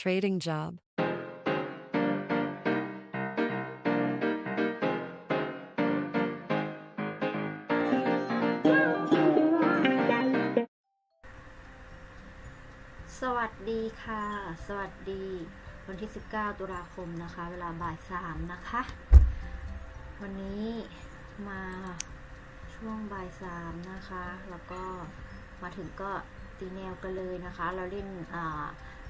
trading job. สวัสดีค่ะ สวัสดี วันที่ 19 ตุลาคมนะคะ เวลาบ่ายสามนะคะ วันนี้มาช่วงบ่ายสามนะคะ แล้วก็มาถึงก็ตีแนวกันเลยนะคะ เราเล่นอ่า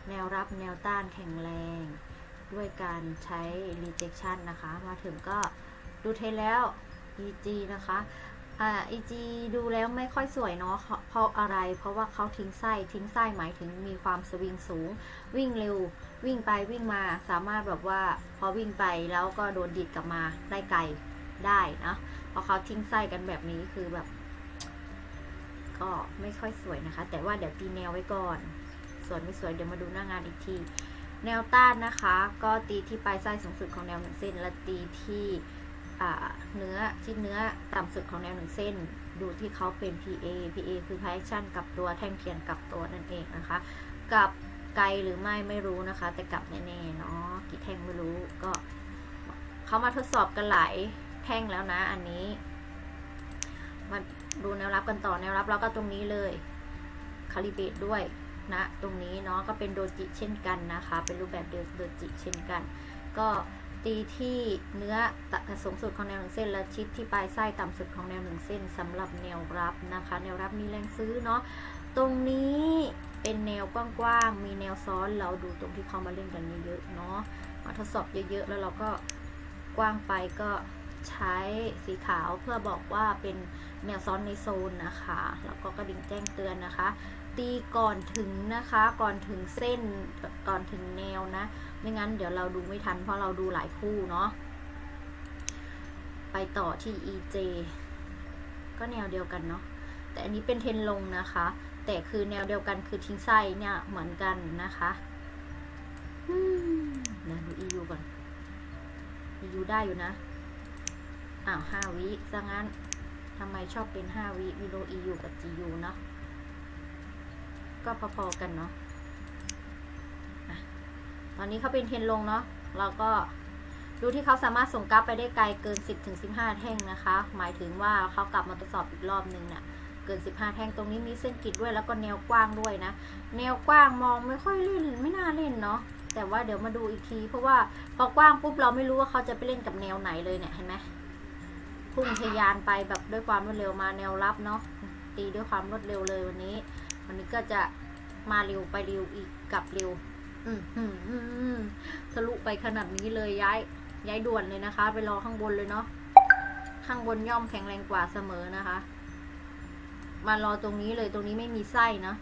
แนวรับแนวต้านแข็งแรง ด้วยการใช้ rejection นะคะ มาถึงก็ดูเทแล้ว EG นะคะอ่า EG ดูแล้วไม่ค่อยสวยเนาะเพราะอะไรเพราะว่าเขาทิ้งไส้ทิ้งไส้หมายถึงมีความสวิงสูง วิ่งเร็ว วิ่งไปวิ่งมาสามารถแบบว่าพอวิ่งไปแล้วก็โดนดิดกลับมาได้ไกลได้นะพราะเขาทิ้งไส้กันแบบนี้คือแบบ ก็ไม่ค่อยสวยนะคะ แต่ว่าเดี๋ยวตีแนวไว้ก่อน สวนไม่สวยเดี๋ยวมาดูหน้างานอีกที แนวต้านนะคะ ก็ตีที่ปลายไส้สูงสุดของแนวหนึ่งเส้น และตีที่เนื้อที่เนื้อต่ำสุดของแนวหนึ่งเส้น ดูที่เขาเป็น PA PA คือ Passion กับตัวแท่งเทียนกับตัวนั่นเองนะคะ กับไกลหรือไม่ไม่รู้นะคะ แต่กลับแน่ๆเนาะกี่แท่งไม่รู้ก็เขามาทดสอบกันหลายแท่งแล้วนะอันนี้มาดูแนวรับกันต่อแนวรับเราก็ตรงนี้เลยคาลิเบตด้วย นะตรงนี้เนาะก็เป็นโดจิเช่นกันนะคะ เป็นรูปแบบเดียวโดจิเช่นกัน ก็ตีที่เนื้อตะสูงสุดของแนวหนึ่งเส้น และชิดที่ปลายไส้ต่ำสุดของแนวหนึ่งเส้นสำหรับแนวรับนะคะ แนวรับมีแรงซื้อเนาะตรงนี้เป็นแนวกว้างๆมีแนวซ้อนเราดูตรงที่เขามาเล่นกันเยอะๆเนาะมาทดสอบเยอะๆแล้วเราก็กว้างไปก็ใช้สีขาวเพื่อบอกว่าเป็นแนวซ้อนในโซนนะคะ แล้วก็กระดิ่งแจ้งเตือนนะคะ ตีก่อนถึงนะคะ ก่อนถึงเส้นก่อนถึงแนวนะ ไม่งั้นเดี๋ยวเราดูไม่ทันเพราะเราดูหลายคู่เนาะไปต่อที่ EJ ก็แนวเดียวกันเนาะแต่อันนี้เป็นเทนลงนะคะ แต่คือแนวเดียวกันคือทิ้งไส้เนี่ยเหมือนกันนะคะอืมเดี๋ยวดู EU ก่อน EU ได้อยู่นะอ้าวห้าวิซะงั้นทำไมชอบเป็นห้าวิวิโล EU กับ GU เนาะ ก็พอๆกันเนาะตอนนี้เขาเป็นเทนลงเนาะเราก็ดูที่เขาสามารถส่งกราฟไปได้ไกลเกิน 10ถึง15 แท่งนะคะ หมายถึงว่าเขากลับมาทดสอบอีกรอบนึงเนี่ยเกิน 15 แท่งตรงนี้มีเส้นกิดด้วยแล้วก็แนวกว้างด้วยนะ แนวกว้างมองไม่ค่อยเล่นไม่น่าเล่นเนาะแต่ว่าเดี๋ยวมาดูอีกที เพราะว่าพอกว้างปุ๊บเราไม่รู้ว่าเขาจะไปเล่นกับแนวไหนเลยเนี่ยเห็นไหมพุ่งทะยานไปแบบด้วยความรวดเร็วมาแนวรับเนาะตีด้วยความรวดเร็วเลยวันนี้ วันนี้ก็จะมาเร็วไปเร็วอีกกลับเร็ว อืมอืมอืมทะลุไปขนาดนี้เลยย้าย ย้ายด่วนเลยนะคะ ไปรอข้างบนเลยเนาะข้างบนย่อมแข็งแรงกว่าเสมอนะคะ มารอตรงนี้เลยตรงนี้ไม่มีไส้นะ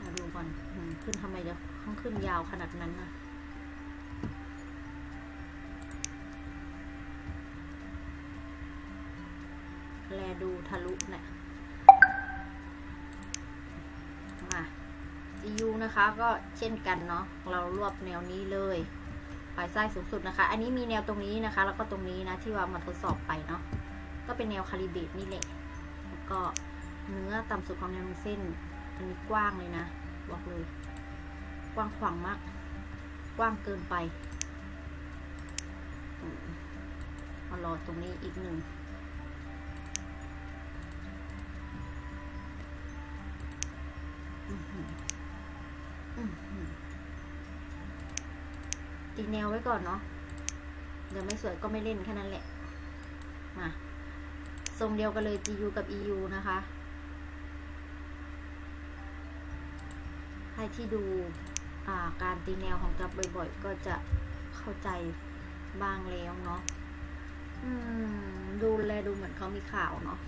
มาดูก่อนขึ้นทำไมจะข้างขึ้นยาวขนาดนั้นนะ ดูทะลุเนี่ยมา GU นะคะก็เช่นกันเนาะเรารวบแนวนี้เลยปลายไส้สูงสุดนะคะ อันนี้มีแนวตรงนี้นะคะ แล้วก็ตรงนี้นะที่ว่ามาทดสอบไปเนาะก็เป็นแนวคาลิเบตนี่แหละแล้วก็เนื้อต่ำสุดของแนวเส้นอันนี้กว้างเลยนะบอกเลย กว้างขวางมาก กว้างเกินไปมารอตรงนี้อีกหนึ่ง ตีแนวไว้ก่อนเนาะเดี๋ยวไม่สวยก็ไม่เล่นแค่นั้นแหละ มาทรงเดียวกันเลย GU กับ EU นะคะ ใครที่ดูการตีแนวของจับบ่อยๆ ก็จะเข้าใจบ้างแล้วเนาะดูแลดูเหมือนเขามีข่าวเนาะ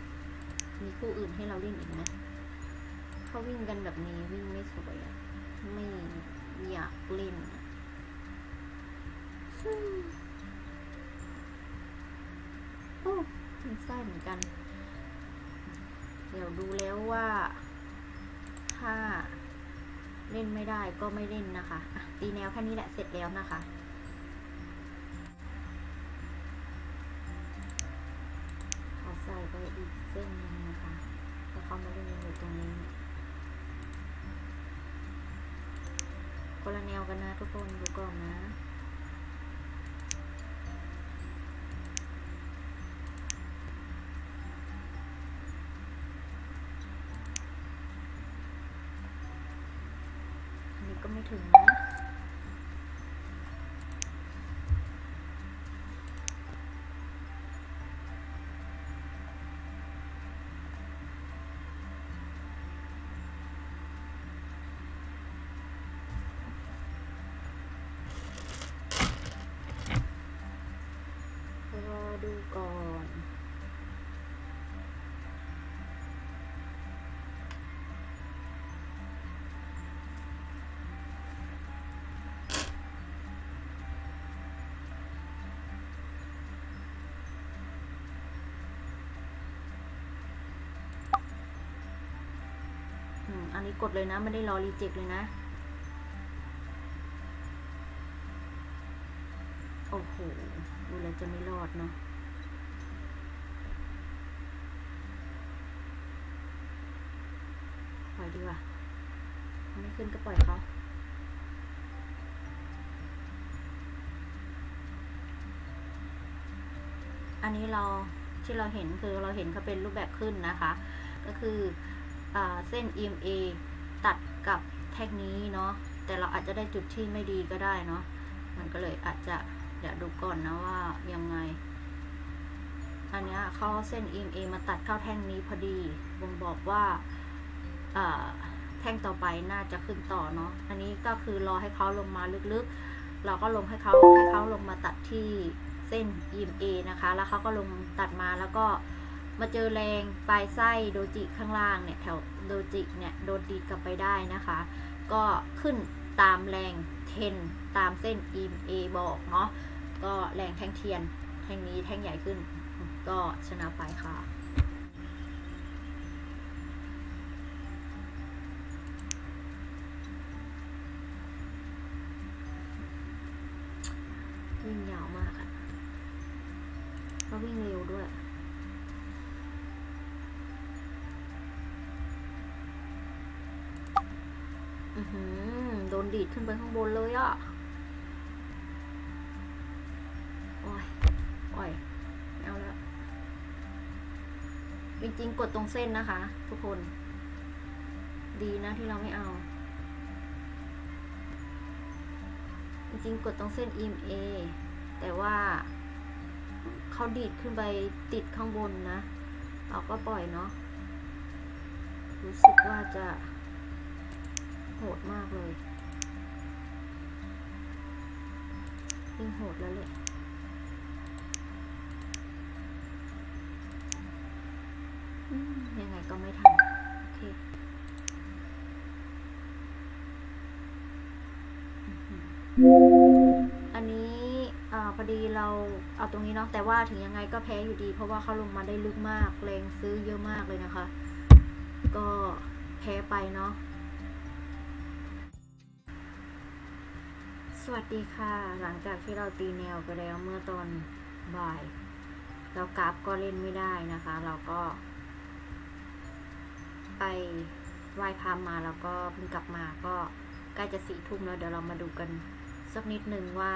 มีคู่อื่นให้เราเล่นอีกไหมเขาวิ่งกันแบบนี้วิ่งไม่สวยอะไม่อยากเล่นอะ โอ้ถึงไส้เหมือนกัน เดี๋ยวดูแล้วว่า ถ้า เล่นไม่ได้ก็ไม่เล่นนะคะะตีแนวแค่นี้แหละเสร็จแล้วนะคะขอใส่ไปอีกเส้นหนึงนะคะก็เขามาเล่นอยู่ตรงนี้คนละแนวกันนะทุกคนดูก่อนนะ ก็ไม่ถึงนะ อันนี้กดเลยนะ ไม่ได้รอรีเจ็คเลยนะ โอ้โห ดูแลจะไม่รอดเนาะปล่อยดีกว่าไม่ขึ้นก็ปล่อยเขาอันนี้เราที่เราเห็นคือเราเห็นเขาเป็นรูปแบบขึ้นนะคะ ก็คือ เส้น EMA ตัดกับแท่งนี้เนาะ แต่เราอาจจะได้จุดที่ไม่ดีก็ได้เนาะ มันก็เลยอาจจะเดี๋ยวดูก่อนนะว่ายังไง อันเนี้ยเขาเส้น EMA มาตัดเข้าแท่งนี้พอดีบ่งบอกว่าแท่งต่อไปน่าจะขึ้นต่อเนาะ อันนี้ก็คือรอให้เขาลงมาลึกๆ เราก็ลงให้เขาให้เขาลงมาตัดที่เส้น EMA นะคะ แล้วเขาก็ลงตัดมาแล้วก็ มาเจอแรงปลายไส้โดจิข้างล่างเนี่ยแถวโดจิเนี่ยโดนดีดกลับไปได้นะคะ ก็ขึ้นตามแรงเทนตามเส้น EMA บอกเนาะก็แรงแท่งเทียนแท่งนี้แท่งใหญ่ขึ้น ก็ชนะไปค่ะวิ่งยาวมากอะแล้ววิ่งเร็ว ดีดขึ้นไปข้างบนเลยอะโอ้ยโอ้ยเอาแล้ว จริงๆ กดตรงเส้นนะคะ ทุกคน ดีนะที่เราไม่เอา จริงๆ กดตรงเส้น EMA แต่ว่าเขาดีดขึ้นไปติดข้างบนนะเราก็ปล่อยเนาะรู้สึกว่าจะโหดมากเลย ยิงโหดแล้วแหละอืมยังไงก็ไม่ทันโอเคอันนี้อาพอดีเราเอาตรงนี้เนาะแต่ว่าถึงยังไงก็แพ้อยู่ดี เพราะว่าเขาลงมาได้ลึกมากแรงซื้อเยอะมากเลยนะคะ ก็แพ้ไปเนาะ สวัสดีค่ะ หลังจากที่เราตีแนวไปแล้วเมื่อตอนบ่าย เรากราฟก็เล่นไม่ได้นะคะ เราก็ ไปไหว้พระมาแล้วก็เพิ่งกลับมาก็ใกล้จะสี่ทุ่มแล้วเดี๋ยวเรามาดูกัน สักนิดนึงว่า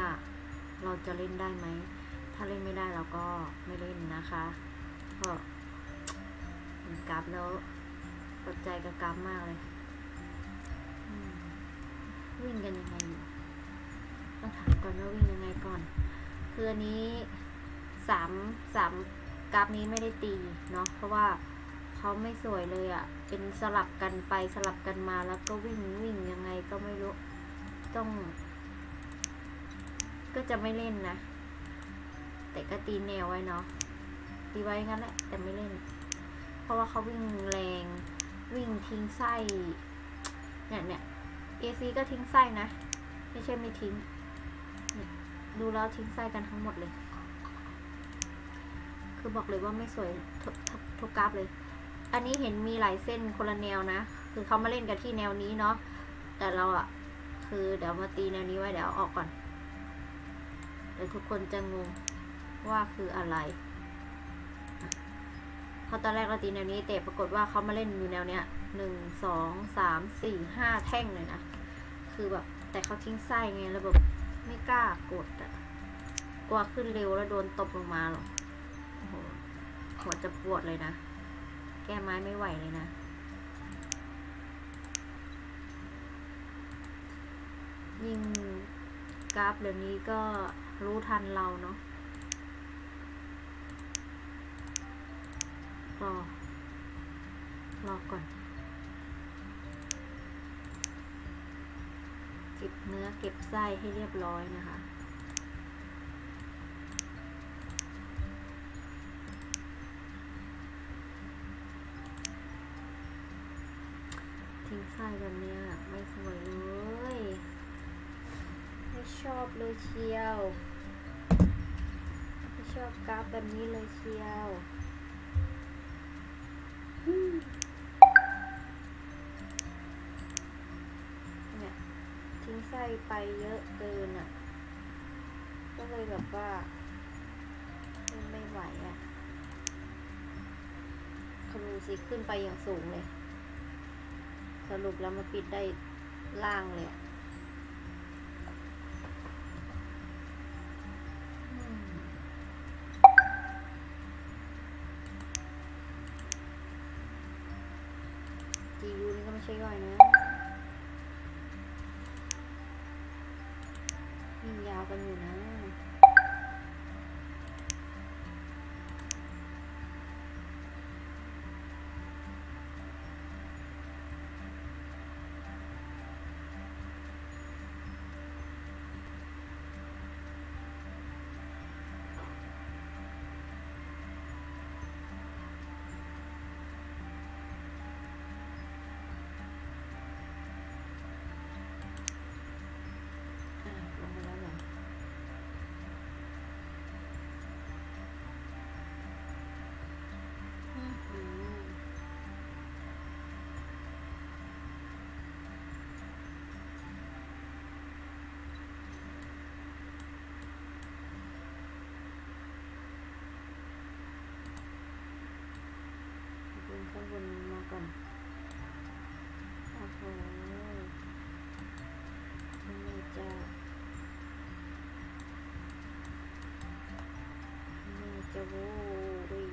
เราจะเล่นได้ไหม ถ้าเล่นไม่ได้เราก็ไม่เล่นนะคะ ก็กราฟแล้วตกใจกับกราฟมากเลยวิ่งกันยังไงอยู่ ต้องถามก่อนว่าวิ่งยังไงก่อน คืออันนี้สามสามกราฟนี้ไม่ได้ตีเนาะเพราะว่าเขาไม่สวยเลยอะ่ะ เป็นสลับกันไปสลับกันมาแล้วก็วิ่งวิ่งยังไงก็ไม่รู้ ต้อง ก็จะไม่เล่นนะ แต่ก็ตีแนวไว้เนาะตีไว้งั้นแหละ แต่ไม่เล่น เพราะว่าเขาวิ่งแรงวิ่งทิ้งไส้เนี่ยเนี่ยเอซีก็ทิ้งไส้นะ ไม่ใช่ไม่ทิ้ง ดูแล้วทิ้งไส้กันทั้งหมดเลย คือบอกเลยว่าไม่สวยทุกกราฟเลย อันนี้เห็นมีหลายเส้นคนละแนวนะ คือเขามาเล่นกันที่แนวนี้เนาะ แต่เราอะคือเดี๋ยวมาตีแนวนี้ไว้เดี๋ยวออกก่อน เดี๋ยวทุกคนจะงงว่าคืออะไรพราะตอนแรกเราตีแนวนี้แต่ปรากฏว่าเขามาเล่นอยู่แนวเนี้ยหนึ่งสองสามสี่ห้าแท่งเลยนะ คือแบบแต่เขาทิ้งไส้ไงแล้วแบบ ไม่กล้ากดอะกลัวขึ้นเร็วแล้วโดนตบลงมาหรอกโอ้โหหัวจะปวดเลยนะ แก้ไม้ไม่ไหวเลยนะยิ่งกราฟเดี๋ยวนี้ก็รู้ทันเราเนาะรอ รอก่อน ก็บเนื้อเก็บไส้ให้เรียบร้อยนะคะ ทิ้งไส้แบบเนี้ยไม่สวยเลย ไม่ชอบเลยเชียว ไม่ชอบกราฟแบบนี้เลยเชียว ไส้ไปเยอะเกินอะ ก็เลยแบบว่า ไม่ไหวอะคำนูสิขึ้นไปอย่างสูงเลย สรุปแล้วมาปิดได้ล่างเลยจียูนี่ก็ไม่ใช่ย่อยนะ ยิ่ glory.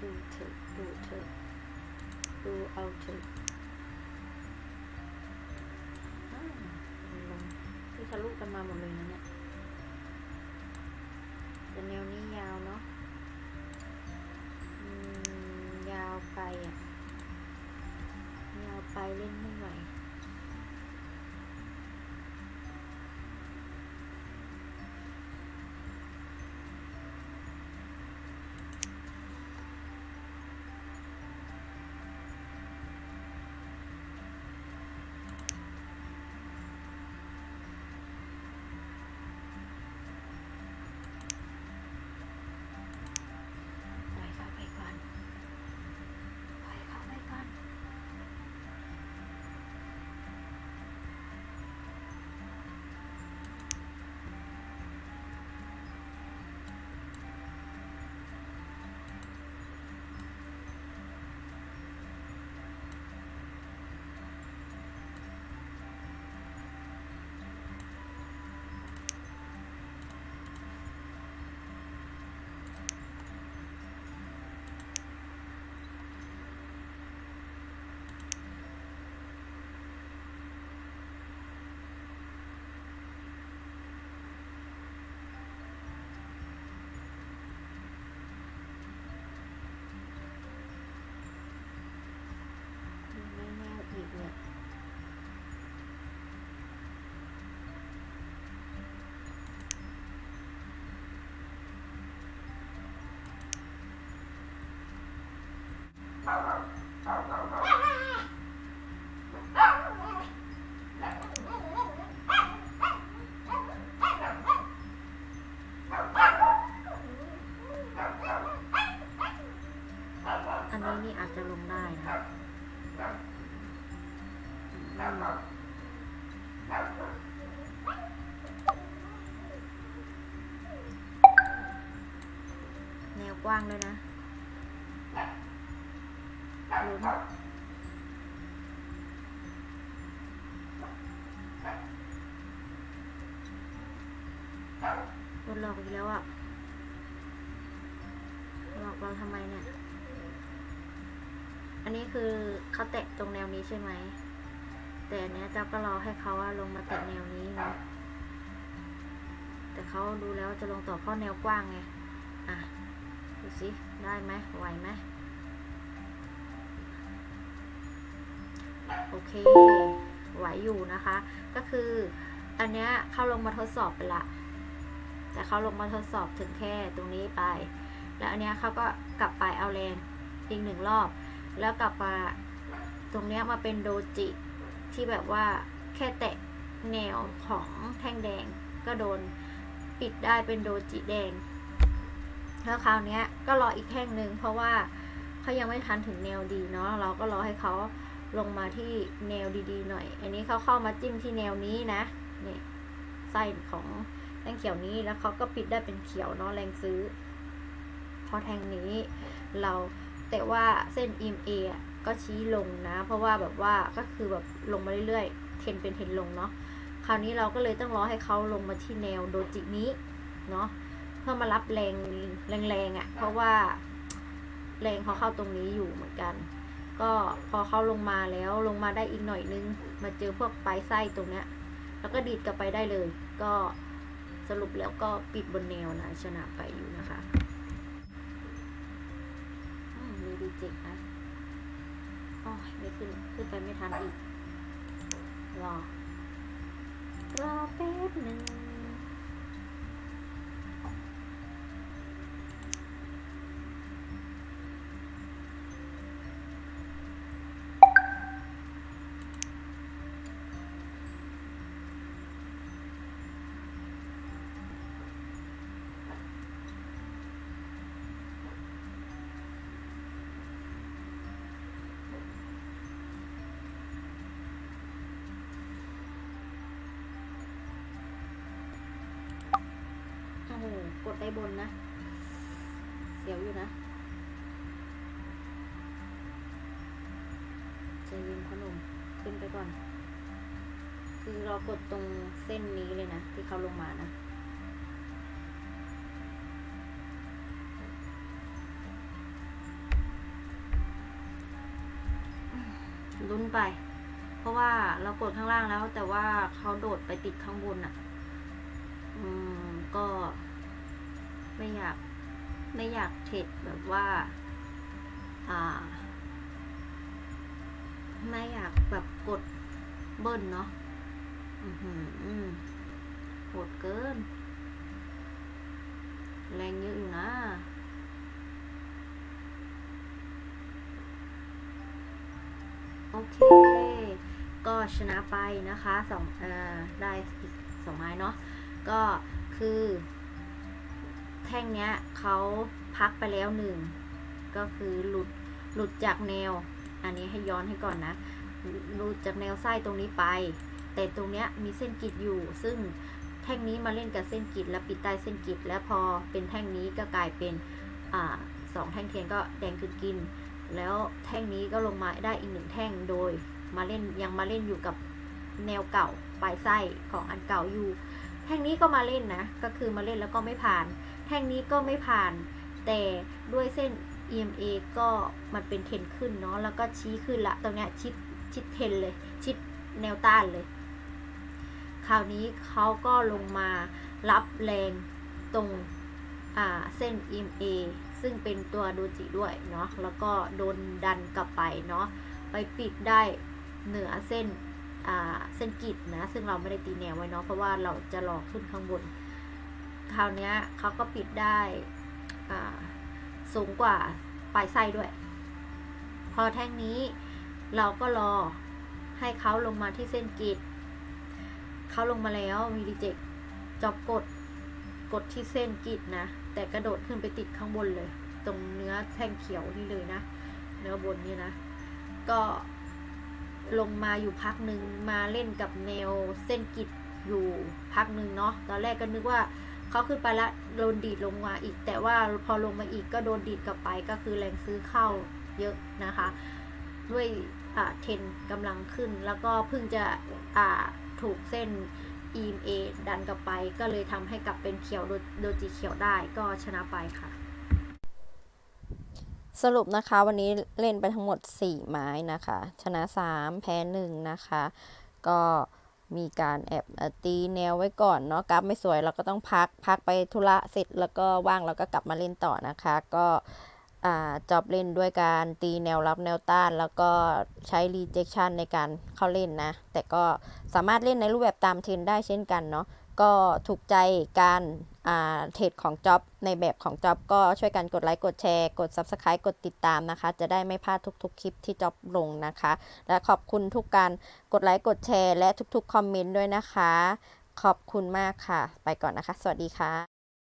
Bluetooth, ดูเถอะดูเถอะดูเอาเถอะอ้าวลงที่ทะลุกันมาหมดเลยนะเนี่ยแต่แนวนี้ยาวเนาะอืมยาวไปอะ ยาวไปเล่นไม่ไหว อันนี้นี่อาจจะลงได้นะแนวกว้างด้วยนะ ลุ้นโดนหลอกอีกแล้วอะ หลอกเราทำไมเนี่ย อันนี้คือเขาแตะตรงแนวนี้ใช่ไหม แต่อันเนี้ยเจ้าก็รอให้เขาอะลงมาแตะแนวนี้เนาะแต่เขาดูแล้วจะลงต่อเข้าแนวกว้างไง อะ ดูสิ ได้ไหมไหวไหม โอเค ไหวอยู่นะคะ ก็คืออันเนี้ยเข้าลงมาทดสอบไปละ แต่เขาลงมาทดสอบถึงแค่ตรงนี้ไป แล้วอันเนี้ยเขาก็กลับไปเอาแรงอีกหนึ่งรอบ แล้วกลับมาตรงเนี้ยมาเป็นโดจิที่แบบว่าแค่แตะแนวของแท่งแดงก็โดนปิดได้เป็นโดจิแดง แล้วคราวเนี้ยก็รออีกแท่งหนึ่งเพราะว่าเขายังไม่ทันถึงแนวดีเนาะเราก็รอให้เขา ลงมาที่แนวดีๆหน่อย อันนี้เขาเข้ามาจิ้มที่แนวนี้นะนี่ไส้ของแท่งเขียวนี้แล้วเขาก็ปิดได้เป็นเขียวเนาะแรงซื้อ พอแทงนี้เราแต่ว่าเส้น EMA ก็ชี้ลงนะ เพราะว่าแบบว่าก็คือแบบลงมาเรื่อยๆ เทนเป็นเทนลงเนาะคราวนี้เราก็เลยต้องรอให้เขาลงมาที่แนวโดจินี้เนาะเพื่อมารับแรงแรงๆอะ่ะ เพราะว่าแรงเขาเข้าตรงนี้อยู่เหมือนกัน ก็พอเขาลงมาแล้วลงมาได้อีกหน่อยนึง มาเจอพวกปลายไส้ตรงเนี้ย แล้วก็ดีดกลับไปได้เลย ก็สรุปแล้วก็ปิดบนแนวนะชนะไปอยู่นะคะอืมมีดีเจ็กนะอ้ยไม่ขึ้น ขึ้นไปไม่ทันอีก รอ รอแป๊บหนึ่ง ดได้บนนะ เสียวอยู่นะจเย็นพอหนุ่มขึ้นไปก่อน คือเรากดตรงเส้นนี้เลยนะ ที่เขาลงมานะลุ้นไป เพราะว่าเรากดข้างล่างแล้ว แต่ว่าเขาโดดไปติดข้างบนอะ อืม ก็ ไม่อยากไม่อยากเทรดแบบว่าอ่า ไม่อยากแบบกดเบิ้ลเนาะอือหืออืมโหดเกิน แรงเยอะอยู่นะโอเค ก็ชนะไปนะคะสองเอ่อได้อีกสองไม้เนาะก็คือ แท่งเนี้ยเขาพักไปแล้วหนึ่งก็คือหลุดหลุดจากแนว อันนี้ให้ย้อนให้ก่อนนะหลุดจากแนวไส้ตรงนี้ไป แต่ตรงเนี้ยมีเส้นกรีดอยู่ ซึ่งแท่งนี้มาเล่นกับเส้นกรีดแล้วปิดใต้เส้นกรีดแล้วพอเป็นแท่งนี้ก็กลายเป็นอ่าสองแท่งเทียนก็แดงขึ้นกิน แล้วแท่งนี้ก็ลงมาได้อีกหนึ่งแท่งโดยมาเล่นยังมาเล่นอยู่กับแนวเก่าปลายไส้ของอันเก่าอยู่ แท่งนี้ก็มาเล่นนะ ก็คือมาเล่นแล้วก็ไม่ผ่าน แท่งนี้ก็ไม่ผ่าน แต่ด้วยเส้น EMA ก็มันเป็นเทรนขึ้นเนาะ แล้วก็ชี้ขึ้นละ ตรงเนี้ยชิดชิดเทรนเลย ชิดแนวต้านเลย คราวนี้เขาก็ลงมารับแรงตรงเส้น EMA ซึ่งเป็นตัวโดจิด้วยเนาะ แล้วก็โดนดันกลับไปเนาะ ไปปิดได้เหนือเส้น เส้นกรีดนะ ซึ่งเราไม่ได้ตีแนวไว้เนาะเพราะว่าเราจะรอกขึ้นข้างบน คราวนี้เขาก็ปิดได้สูงกว่าปลายไส้ด้วย พอแท่งนี้เราก็รอให้เขาลงมาที่เส้นกรีดเขาลงมาแล้วมีรีเจ็คจอบกดกดที่เส้นกรีดนะ แต่กระโดดขึ้นไปติดข้างบนเลย ตรงเนื้อแท่งเขียวนี่เลยนะ เนื้อบนนี่นะ ก็ ลงมาอยู่พักหนึ่งมาเล่นกับแนวเส้นกิจอยู่พักหนึ่งเนาะตอนแรกก็นึกว่าเขาขึ้นไปล้วโดนดีดลงมาอีก แต่ว่าพอลงมาอีกก็โดนดีดกลับไปก็คือแรงซื้อเข้าเยอะนะคะ ด้วยเทรนกำลังขึ้น แล้วก็เพิ่งจะอ่าถูกเส้น EMA ดันกลับไป ก็เลยทำให้กลับเป็นเขียวโดโดจิเขียวได้ก็ชนะไปค่ะ สรุปนะคะวันนี้เล่นไปทั้งหมด 4 ไม้นะคะ ชนะ 3 แพ้1นะคะ ก็มีการแอบตีแนวไว้ก่อนเนาะกราฟไม่สวยเราก็ต้องพักพักไปธุระเสร็จแล้วก็ว่างเราก็กลับมาเล่นต่อนะคะ ก็จอบเล่นด้วยการตีแนวรับแนวต้าน แล้วก็ใช้ rejection ในการเข้าเล่นนะ แต่ก็สามารถเล่นในรูปแบบตามเทรนได้เช่นกันเนาะก็ถูกใจการ เทรดของจ็อบในแบบของจ็อบก็ช่วยกันกดไลค์กดแชร์ กด Subscribe กดติดตามนะคะ จะได้ไม่พลาดทุกๆ คลิปที่จ็อบลงนะคะ และขอบคุณทุกการกดไลค์กดแชร์และทุกๆ คอมเมนต์ด้วยนะคะ ขอบคุณมากค่ะ ไปก่อนนะคะ สวัสดีค่ะ